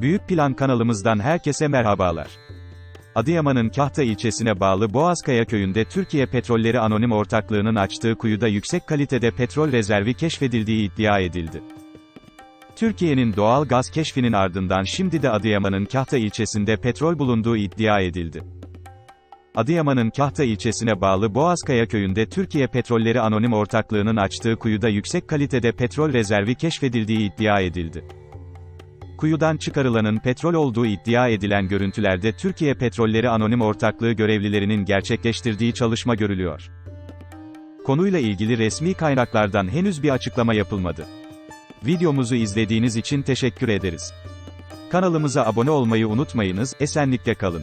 Büyük Plan kanalımızdan herkese merhabalar. Adıyaman'ın Kahta ilçesine bağlı Boğazkaya köyünde Türkiye Petrolleri Anonim Ortaklığı'nın açtığı kuyuda yüksek kalitede petrol rezervi keşfedildiği iddia edildi. Türkiye'nin doğal gaz keşfinin ardından şimdi de Adıyaman'ın Kahta ilçesinde petrol bulunduğu iddia edildi. Adıyaman'ın Kahta ilçesine bağlı Boğazkaya köyünde Türkiye Petrolleri Anonim Ortaklığı'nın açtığı kuyuda yüksek kalitede petrol rezervi keşfedildiği iddia edildi. Kuyudan çıkarılanın petrol olduğu iddia edilen görüntülerde Türkiye Petrolleri Anonim Ortaklığı görevlilerinin gerçekleştirdiği çalışma görülüyor. Konuyla ilgili resmi kaynaklardan henüz bir açıklama yapılmadı. Videomuzu izlediğiniz için teşekkür ederiz. Kanalımıza abone olmayı unutmayınız, esenlikle kalın.